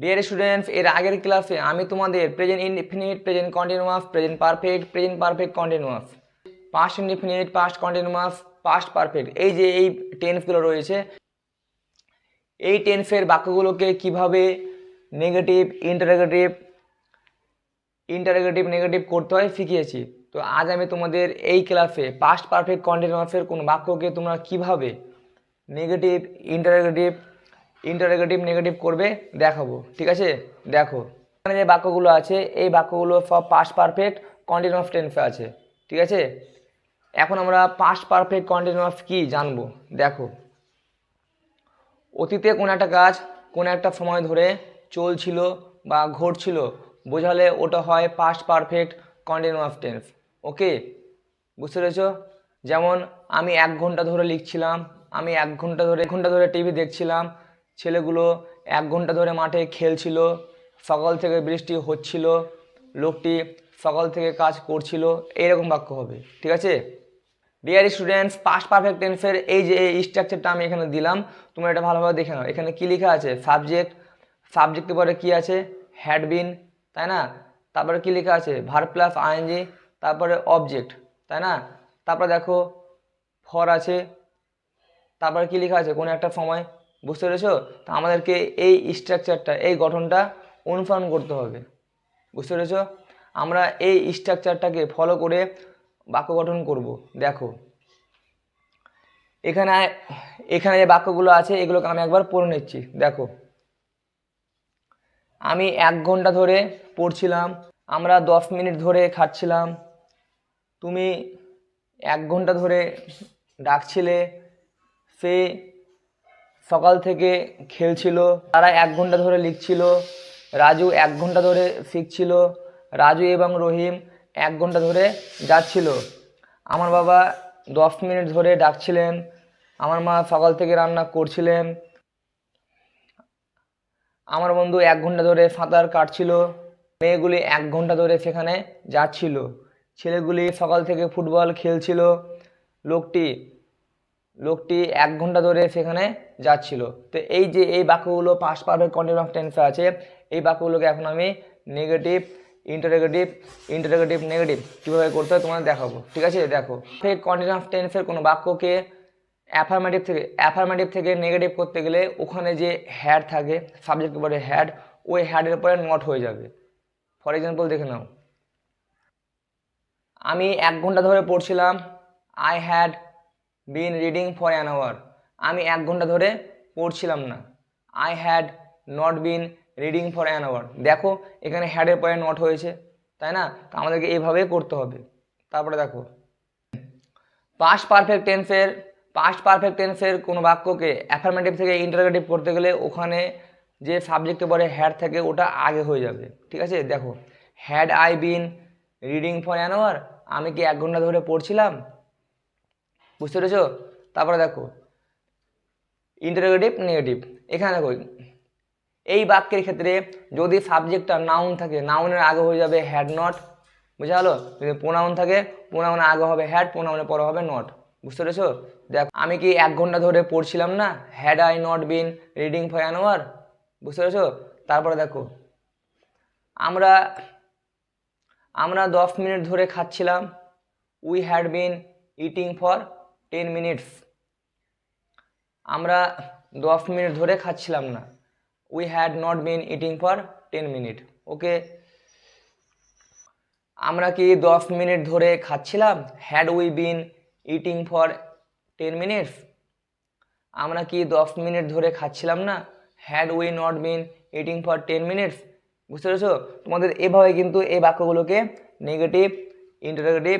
Dear students এর আগের ক্লাসে আমি তোমাদের present indefinite present continuous present perfect present perfect continuous past indefinite past continuous past perfect এই যে এই টেন্সগুলো রয়েছে, এই টেন্সের বাক্যগুলোকে কীভাবে নেগেটিভ ইন্টারোগেটিভ ইন্টারোগেটিভ নেগেটিভ করতে হয় শিখিয়েছি। তো আজ আমি তোমাদের এই ক্লাসে পাস্ট পারফেক্ট কন্টিনিউয়াসের কোনো বাক্যকে তোমরা কীভাবে নেগেটিভ ইন্টারোগেটিভ ইন্টারোগেটিভ নেগেটিভ করবে, দেখাবো, ঠিক আছে? দেখো, এখানে যে বাক্যগুলো আছে, এই বাক্যগুলো সব পাস্ট পারফেক্ট কন্টিনিউয়াস টেন্সে আছে, ঠিক আছে? এখন আমরা পাস্ট পারফেক্ট কন্টিনিউয়াস কি জানব? দেখো, অতীতে কোনো একটা কাজ, কোনো একটা সময় ধরে চলছিল বা ঘটছিল, বোঝালে ওটা হয় past perfect continuous tense okay বুঝতে পেরেছ? যেমন, আমি এক ঘণ্টা ধরে লিখছিলাম, আমি এক ঘণ্টা ধরে, এক ঘণ্টা ধরে টিভি দেখছিলাম ছেলেগুলো এক ঘণ্টা ধরে মাঠে খেলছিল, সকাল থেকে বৃষ্টি হচ্ছিল, লোকটি সকাল থেকে কাজ করছিল এইরকম বাক্য হবে, ঠিক আছে? ডিয়ার স্টুডেন্টস পাস্ট পারফেক্ট টেন্সের এই যে এই স্ট্রাকচারটা আমি এখানে দিলাম, তোমরা এটা ভালোভাবে দেখে নাও। এখানে কী লেখা আছে? সাবজেক্ট সাবজেক্টের পরে কী আছে? হ্যাড বিন তাই না? তারপরে কী লেখা আছে? ভার প্লাস আইএনজি তারপরে অবজেক্ট তাই না? তারপরে দেখো ফর আছে, তারপরে কী লেখা আছে? কোনো একটা সময় বুঝতে পেরেছ? তো আমাদেরকে এই স্ট্রাকচারটা এই গঠনটা অনুসরণ করতে হবে। বুঝতে পেরেছ? আমরা এই স্ট্রাকচারটাকে ফলো করে বাক্য গঠন করব। দেখো। এখানে এখানে যে বাক্যগুলো আছে, এগুলোকে আমি একবার পড়ে নিচ্ছি। দেখো। আমি এক ঘণ্টা ধরে পড়ছিলাম, আমরা দশ মিনিট ধরে খাচ্ছিলাম। তুমি এক ঘণ্টা ধরে ডাকছিলে, সে সকাল থেকে খেলছিল, তারা এক ঘণ্টা ধরে লিখছিল, রাজু এক ঘণ্টা ধরে শিখছিল, রাজু এবং রহিম এক ঘণ্টা ধরে যাচ্ছিল। আমার বাবা দশ মিনিট ধরে ডাকছিলেন, আমার মা সকাল থেকে রান্না করছিলেন। আমার বন্ধু এক ঘণ্টা ধরে সাঁতার কাটছিল, মেয়েগুলি এক ঘণ্টা ধরে সেখানে যাচ্ছিল। ছেলেগুলি সকাল থেকে ফুটবল খেলছিল। লোকটি লোকটি এক ঘণ্টা ধরে সেখানে যাচ্ছিল। তো এই যে এই বাক্যগুলো পাস পারফেক্ট কন্টিনিউয়াস টেন্সে আছে, এই বাক্যগুলোকে এখন আমি নেগেটিভ ইন্টারোগেটিভ ইন্টারোগেটিভ নেগেটিভ কীভাবে করতে হয় তোমাদের দেখাবো। ঠিক আছে? দেখো ফেক কন্টিনিউয়াস টেন্সের কোনো বাক্যকে অ্যাফার্মেটিভ থেকে অ্যাফার্মেটিভ থেকে নেগেটিভ করতে গেলে ওখানে যে হ্যাড থাকে সাবজেক্ট পরে হ্যাড ওই হ্যাডের পরে নট হয়ে যাবে। ফর এক্সাম্পল দেখে নাও। আমি এক ঘণ্টা ধরে পড়ছিলাম I had been reading for an hour আমি এক ঘণ্টা ধরে পড়ছিলাম না। I had not been reading for an hour দেখো, এখানে হ্যাডের পরে নট হয়েছে, তাই না? তো আমাদেরকে এইভাবে করতে হবে। তারপরে দেখো। পাস্ট পারফেক্ট টেন্সের পাস্ট পারফেক্ট টেন্সের কোনো বাক্যকে অ্যাফার্মেটিভ থেকে ইন্টারোগেটিভ করতে গেলে ওখানে যে সাবজেক্টে পরে হ্যাড থাকে, ওটা আগে হয়ে যাবে। ঠিক আছে? দেখো। Had I been reading for an hour আমি কি এক ঘণ্টা ধরে পড়ছিলাম? বুঝতে পেরেছ? তারপরে দেখো ইন্টারোগেটিভ নেগেটিভ এখানে দেখো, এই বাক্যের ক্ষেত্রে যদি সাবজেক্টটা নাউন থাকে নাউনের আগে হয়ে যাবে হ্যাড নট বুঝা গেলো যদি প্রোনাউন থাকে প্রোনাউনের আগে হবে হ্যাড প্রোনাউনের পরে হবে নট বুঝতে পেরেছ? দেখ, আমি কি এক ঘণ্টা ধরে পড়ছিলাম না? Had I not been reading for an hour বুঝতে পেরেছ? তারপরে দেখো, আমরা আমরা দশ মিনিট ধরে খাচ্ছিলাম we had been eating for ten minutes. আমরা দশ মিনিট ধরে খাচ্ছিলাম না। We had not been eating for ten minute okay আমরা কি দশ মিনিট ধরে খাচ্ছিলাম? Had we been eating for ten minutes আমরা কি দশ মিনিট ধরে খাচ্ছিলাম না? Had we not been eating for ten minutes বুঝতে পেরেছ? তোমাদের এভাবে কিন্তু এই বাক্যগুলোকে নেগেটিভ ইন্টারোগেটিভ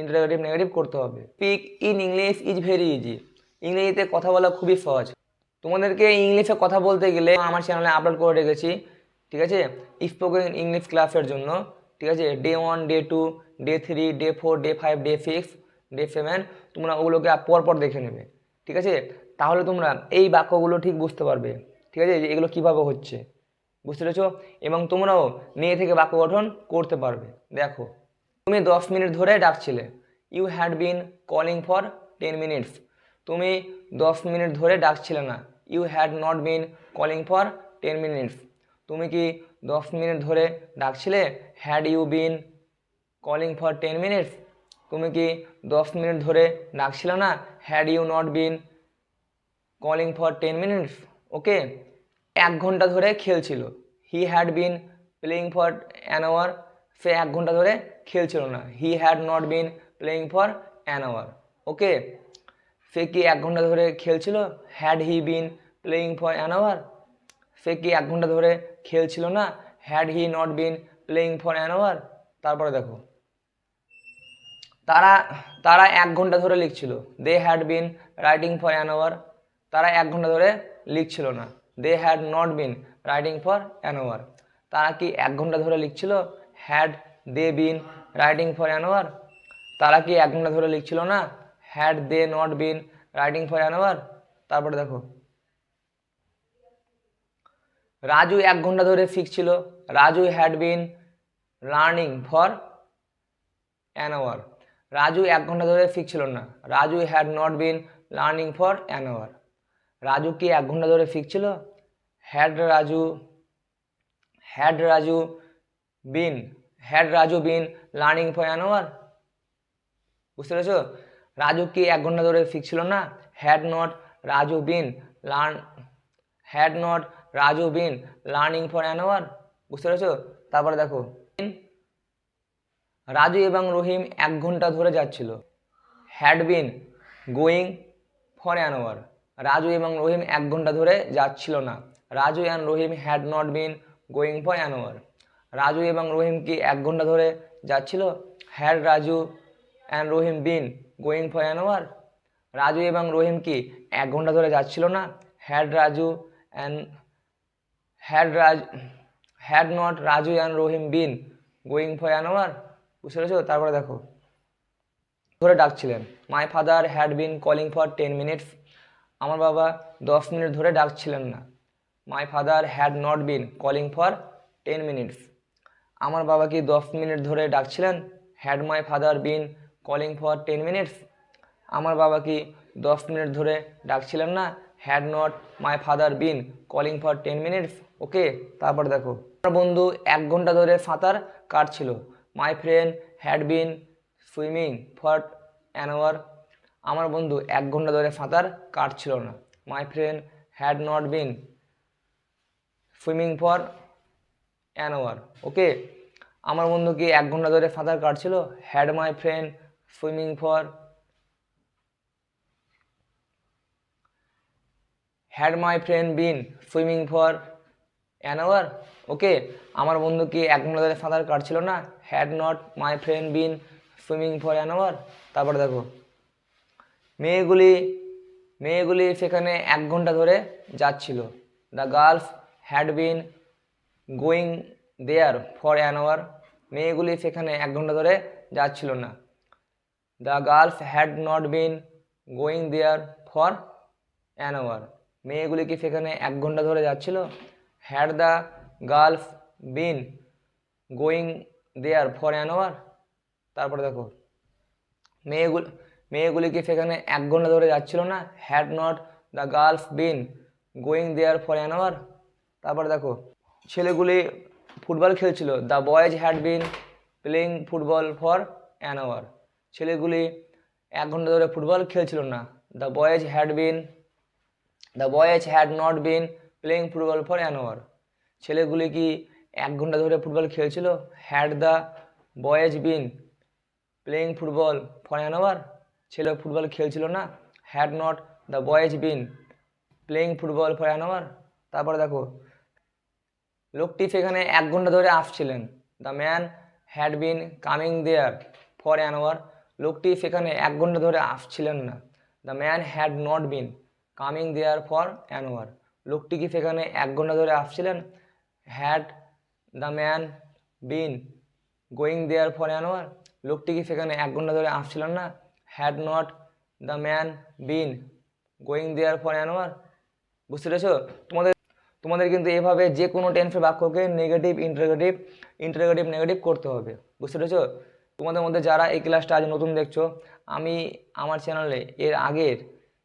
ইন্টারোগেটিভ নেগেটিভ করতে হবে। Speak in English is very easy ইংরেজিতে কথা বলা খুবই সহজ। তোমাদেরকে ইংলিশে কথা বলতে গেলে আমার চ্যানেলে আপলোড করে রেখেছি, ঠিক আছে? স্পোকেন ইংলিশ ক্লাসের জন্য, ঠিক আছে? Day one day two day three day four day five day six day seven তোমরা ওগুলোকে পর পর দেখে নেবে, ঠিক আছে? তাহলে তোমরা এই বাক্যগুলো ঠিক বুঝতে পারবে, ঠিক আছে? যে এগুলো কীভাবে হচ্ছে, বুঝতে পেরেছ? এবং তোমরাও নিয়ে থেকে বাক্য গঠন করতে পারবে। দেখো। তুমি দশ মিনিট ধরে ডাকছিলে। You had been calling for ten minutes তুমি দশ মিনিট ধরে ডাকছিলে না। You had not been calling for ten minutes তুমি কি দশ মিনিট ধরে ডাকছিলে? Had you been calling for ten minutes তুমি কি দশ মিনিট ধরে ডাকছিলে না? Had you not been calling for ten minutes okay এক ঘণ্টা ধরে খেলছিল। He had been playing for an hour সে এক ঘণ্টা ধরে খেলছিল না। He had not been playing for an hour okay সে কি এক ঘণ্টা ধরে খেলছিল। Had he been playing for an hour সে কি এক ঘণ্টা ধরে খেলছিল না। Had he not been playing for an hour তারপরে দেখো। তারা তারা এক ঘণ্টা ধরে লিখছিল। They had been writing for an hour তারা এক ঘণ্টা ধরে লিখছিল না। They had not been writing for an hour তারা কি এক ঘণ্টা ধরে লিখছিল? Had they been writing for an hour তারা কি এক ঘণ্টা ধরে লিখছিল না? Had they not been writing for an hour তারপরে দেখো। রাজু এক ঘণ্টা ধরে শিখছিল Raju had been learning for an hour Raju এক ঘণ্টা ধরে শিখছিল না। Raju had not been learning for an hour Raju কি এক ঘণ্টা ধরে শিখছিল had Raju had Raju been had Raju been learning for an hour বুঝতে পেরেছ? রাজু কি এক ঘণ্টা ধরে শিখছিল না? Had not Raju been learn, had not Raju been learning for an hour বুঝতে পেরেছ? তারপরে দেখো। রাজু এবং রহিম এক ঘণ্টা ধরে যাচ্ছিল। Had been going for an hour Raju এবং রহিম এক ঘণ্টা ধরে যাচ্ছিল না। Raju and Rahim had not been going for an hour Raju এবং রহিম কি এক ঘণ্টা ধরে যাচ্ছিল? Had Raju and Rahim been going for an hour Raju এবং রহিম কি এক ঘণ্টা ধরে যাচ্ছিল না? Had Raju and had Raj had not Raju and Rahim been going for an hour বুঝতে পেরেছ? তারপরে দেখো। ধরে ডাকছিলেন। My father had been calling for ten minutes আমার বাবা দশ মিনিট ধরে ডাকছিলেন না। My father had not been calling for ten minutes আমার বাবা কি দশ মিনিট ধরে ডাকছিলেন had my father been calling for ten minutes আমার বাবা কি দশ মিনিট ধরে ডাকছিলেন না had not my father been calling for ten minutes okay, তারপর দেখো। আমার বন্ধু এক ঘণ্টা ধরে সাঁতার কাটছিল। My friend had been swimming for an hour আমার বন্ধু এক ঘণ্টা ধরে সাঁতার কাটছিল না। My friend had not been swimming for an hour okay আমার বন্ধু কি এক ঘণ্টা ধরে সাঁতার কাটছিল had my friend swimming for had my friend been swimming for an hour okay আমার বন্ধু কি এক ঘণ্টা ধরে সাঁতার কাটছিল না had not my friend been swimming for an hour তারপরে দেখো, মেয়েগুলি মেয়েগুলি সেখানে এক ঘণ্টা ধরে যাচ্ছিল the girls had been going there for an hour মেয়েগুলি সেখানে এক ঘণ্টা ধরে যাচ্ছিল না। The girls had not been going there for an hour মেয়েগুলি কি সেখানে এক ঘণ্টা ধরে যাচ্ছিল? Had the girls been going there for an hour তারপরে দেখো, মেয়েগুলি মেয়েগুলি কি সেখানে এক ঘণ্টা ধরে যাচ্ছিল না? Had not the girls been going there for an hour তারপরে দেখো ছেলেগুলি ফুটবল খেলছিল। The boys had been playing football for an hour ছেলেগুলি এক ঘণ্টা ধরে ফুটবল খেলছিল না। The boys had been the boys had not been playing football for an hour ছেলেগুলি কি এক ঘণ্টা ধরে ফুটবল খেলছিল? Had the boys been playing football for an hour ছেলে ফুটবল খেলছিল না। Had not the boys been playing football for an hour তারপরে দেখো লোকটি সেখানে এক ঘণ্টা ধরে আসছিলেন। The man had been coming there for an hour. লোকটি সেখানে এক ঘণ্টা ধরে আসছিলেন না। The man had not been coming there for an hour. লোকটি কি সেখানে এক ঘণ্টা ধরে আসছিলেন? Had the man been going there for an hour? লোকটি কি সেখানে এক ঘণ্টা ধরে আসছিলেন না? Had not the man been going there for an hour? বুঝতে পেরেছ? তোমাদের তোমাদের কিন্তু এভাবে যে কোনো টেন্সের বাক্যকে নেগেটিভ ইন্টারগেটিভ ইন্টারগেটিভ নেগেটিভ করতে হবে। বুঝতে পেরেছ? তোমাদের মধ্যে যারা এই ক্লাসটা আজ নতুন দেখছ, আমি আমার চ্যানেলে এর আগের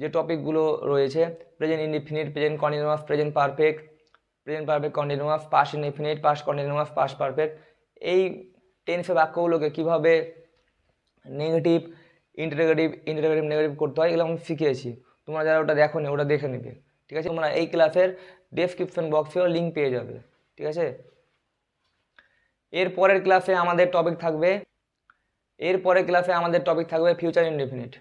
যে টপিকগুলো রয়েছে present indefinite present continuous present perfect present perfect continuous past indefinite past continuous past perfect এই টেন্সের বাক্যগুলোকে কীভাবে নেগেটিভ ইন্টারগেটিভ ইন্টারগেটিভ নেগেটিভ করতে হয়, এগুলো আমি শিখিয়েছি। তোমরা যারা ওটা দেখো ওটা দেখে নেবে। ঠিক আছে? তোমরা এই ক্লাসের ডেসক্রিপশন বক্সেও লিঙ্ক পেয়ে যাবে, ঠিক আছে? এর পরের ক্লাসে আমাদের টপিক থাকবে, এর পরের ক্লাসে আমাদের টপিক থাকবে ফিউচার ইনডিফিনিট